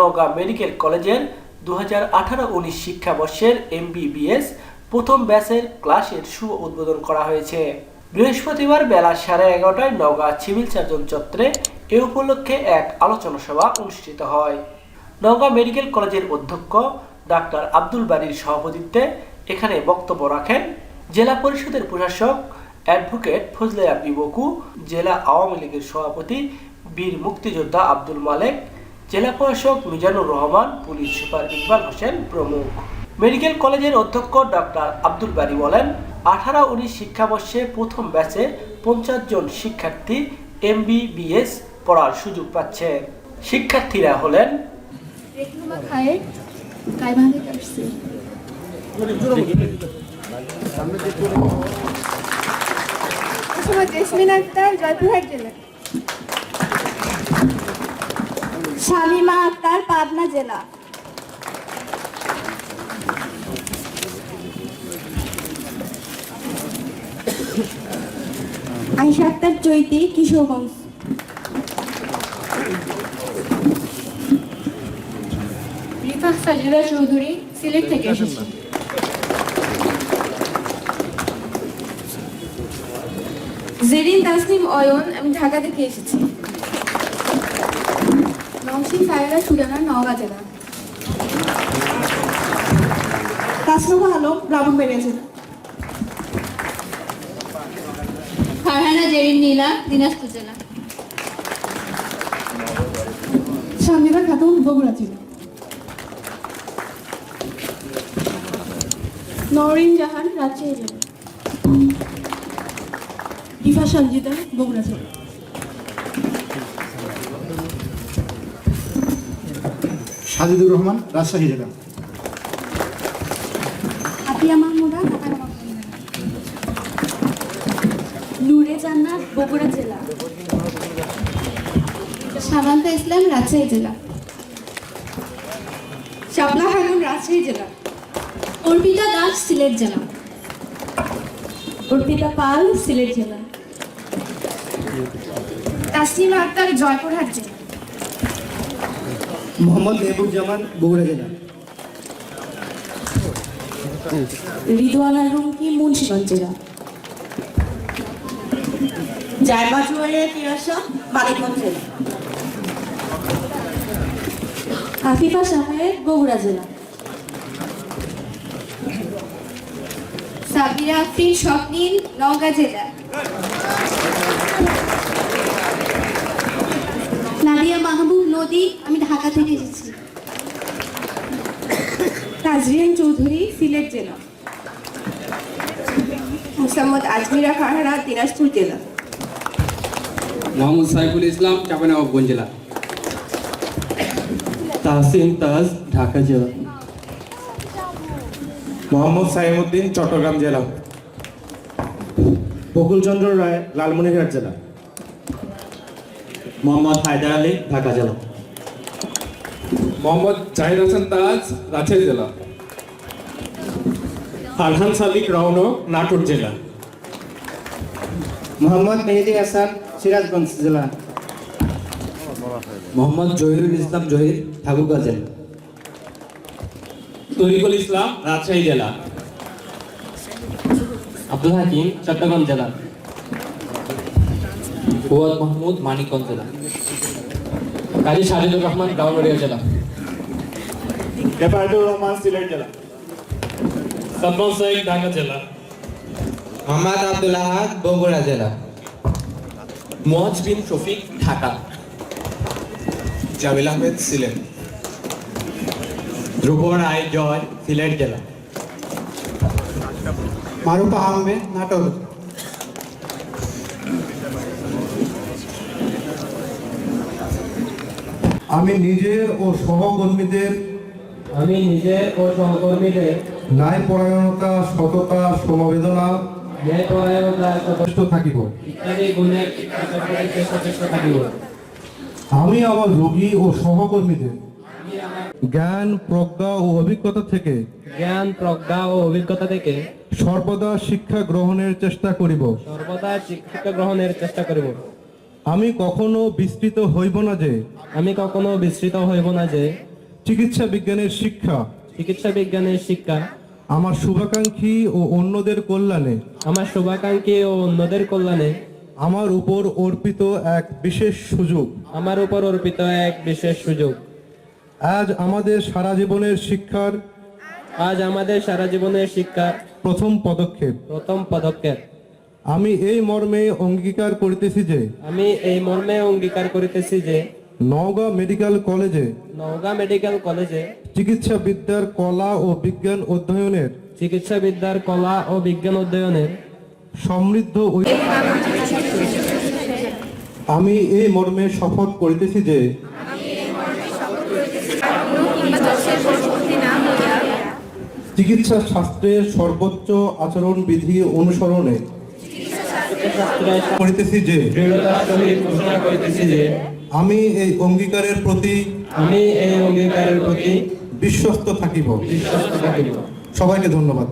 Naogaon medical কলেজের দু হাজার আঠারো উনিশ শিক্ষাবর্ষের এমবিবিএস প্রথম ব্যাচের ক্লাসের শুভ উদ্বোধন করা হয়েছে। বৃহস্পতিবার বেলা সাড়ে এগারোটায় নওগাঁ সিভিল সার্জন চত্বরে এ উপলক্ষে এক আলোচনা সভা অনুষ্ঠিত হয়। নওগাঁ মেডিকেল কলেজের অধ্যক্ষ ডাক্তার আব্দুল বারির সভাপতিত্বে এখানে বক্তব্য রাখেন জেলা পরিষদের প্রশাসক অ্যাডভোকেট ফজলে আব্দি বকু, জেলা আওয়ামী লীগের সভাপতি বীর মুক্তিযোদ্ধা আব্দুল মালেক জেলা প্রশাসক মিজানুর রহমান, পুলিশ সুপার ইকবাল হোসেন প্রমুখ। মেডিকেল কলেজের অধ্যক্ষ ডক্টর আব্দুল বারি বলেন, আঠারো উনিশ শিক্ষাবর্ষে প্রথম ব্যাচে পঞ্চাশ জন শিক্ষার্থী এমবিবিএস পড়ার সুযোগ পাচ্ছে। শিক্ষার্থীরা হলেন খায়ের গাইবান্ধা থেকে আসছি মোহাম্মদ জেসমিন আক্তার জয়পুরহাট জেলা শালিমা আক্তার পাবনা জেলা। আইসা আক্তার চৈতি কিশোরগঞ্জ। রিফা সাজেদা চৌধুরী সিলেট থেকে এসেছি জেরিন তাসনিম অয়ন আমি ঢাকা থেকে এসেছি। নমসি সায়রা সুজানা নওগাঁ জেলা। তাসনুভা আলম ব্রাহ্মণবাড়িয়া জেলা ফারহানা জেরিন নীলা দিনাজপুর জেলা। সন্দিতা খাতুন বগুড়া জেলা। নরিন জাহান রাজশাহী জেলা। রিফা সঞ্জিতা বগুড়া জেলা। সাজিদুর রহমান, রাজশাহী জেলা। জান্নাত জেলা। ইসলাম, রাজশাহী জেলা। রাজশাহী জেলা। অর্পিতা সিলেট জেলা। অর্পিতা পাল, সিলেট জেলা। জয়পুরহাট জেলা। মোহাম্মদ মেহবুবজামান বগুড়া জেলা। রিদওয়ানা রুমকি মুন্সিগঞ্জ জেলা? জায়মা জুয়ারে তিরাশা মানিকগঞ্জ জেলা। আফিফা সাহেব বগুড়া জেলা। সাবিরা আফরিন স্বপ্নিল নওগাঁ জেলা। নাদিয়া মাহবুব নদী ঢাকা থেকে এসেছি। তাজরিয়ান চৌধুরী সিলেট জেলা। মুসাম্মদ আজমিরা ফারহানা দিনাজপুর জেলা। মোহাম্মদ সাইফুল ইসলাম চাপানবাবগঞ্জ জেলা। তাহসিন তাজ ঢাকা জেলা। মোহাম্মদ সাইমুদ্দিন চট্টগ্রাম জেলা। বকুলচন্দ্র রায় লালমনিরহাট জেলা। মোহাম্মদ হায়দার আলী ঢাকা জেলা। মোহাম্মদ জাহিদ হাসান তাজ রাজশাহী জেলা। ফারহান সাদিক রওনক নাটোর জেলা। মোহাম্মদ মেহেদি হাসান সিরাজগঞ্জ জেলা। মোহাম্মদ জহিরুল ইসলাম জহির ঠাকুরগাঁ জেলা। তরিকুল ইসলাম রাজশাহী জেলা। আব্দুল হাকিম চট্টগ্রাম জেলা। ফুয়াদ মাহমুদ মানিকগঞ্জ জেলা। কাজী সাজিদুর রহমান ব্রাহ্মণবাড়িয়া জেলা। হেফায়তুর রহমান সিলেট জেলা। সালমান সাইদ ঢাকা জেলা। মোহাম্মদ আব্দুল আহাদ বগুড়া জেলা। মোয়াজ বিন শফিক ঢাকা। জামিল আহমেদ সিলেট। ধ্রুব রায় জয় সিলেট জেলা। মারুফ আহমেদ নাটোর। আমি নিজে ও সহকর্মীদের আমি নিজে ও সহকর্মীদের ন্যায়পরায়ণতা সততা সমবেদনা থাকিব। আমি আমার রোগী ও সহকর্মীদের জ্ঞান প্রজ্ঞা ও অভিজ্ঞতা থেকে জ্ঞান প্রজ্ঞা ও অভিজ্ঞতা থেকে সর্বদা শিক্ষা গ্রহণের চেষ্টা করিব। সর্বদা শিক্ষা গ্রহণের চেষ্টা করিব। আমি কখনো বিস্তৃত হইব না যে। আমি কখনো বিস্তৃত হইব না যে। চিকিৎসা বিজ্ঞানের শিক্ষা। চিকিৎসা বিজ্ঞানের শিক্ষা। আমার শুভাকাঙ্ক্ষী ও অন্যদের কল্যাণে। আমার শুভাকাঙ্ক্ষী ও অন্যদের কল্যাণে। আমার উপর অর্পিত এক বিশেষ সুযোগ। আমার উপর অর্পিত এক বিশেষ সুযোগ। আজ আমাদের সারা জীবনের শিক্ষার আজ আমাদের সারা জীবনের শিক্ষার প্রথম পদক্ষেপ। প্রথম পদক্ষেপ। আমি এই মর্মে অঙ্গীকার করিতেছি যে আমি এই মর্মে অঙ্গীকার করিতেছি যে নওগাঁ মেডিকেল কলেজে নওগাঁ মেডিকেল কলেজে চিকিৎসা বিদ্যার কলা ও বিজ্ঞান অধ্যয়নের চিকিৎসা বিদ্যার কলা ও বিজ্ঞান অধ্যয়নের সমৃদ্ধ আমি এই মর্মে শপথ করিতেছি যে চিকিৎসা শাস্ত্রের সর্বোচ্চ আচরণ বিধি অনুসরণে করিতেছি যে দৃঢ়তার সহিত ঘোষণা করিতেছি যে আমি এই অঙ্গীকারের প্রতি আমি এই অঙ্গীকারের প্রতি বিশ্বস্ত থাকিব। বিশ্বস্ত থাকিব। সবাইকে ধন্যবাদ।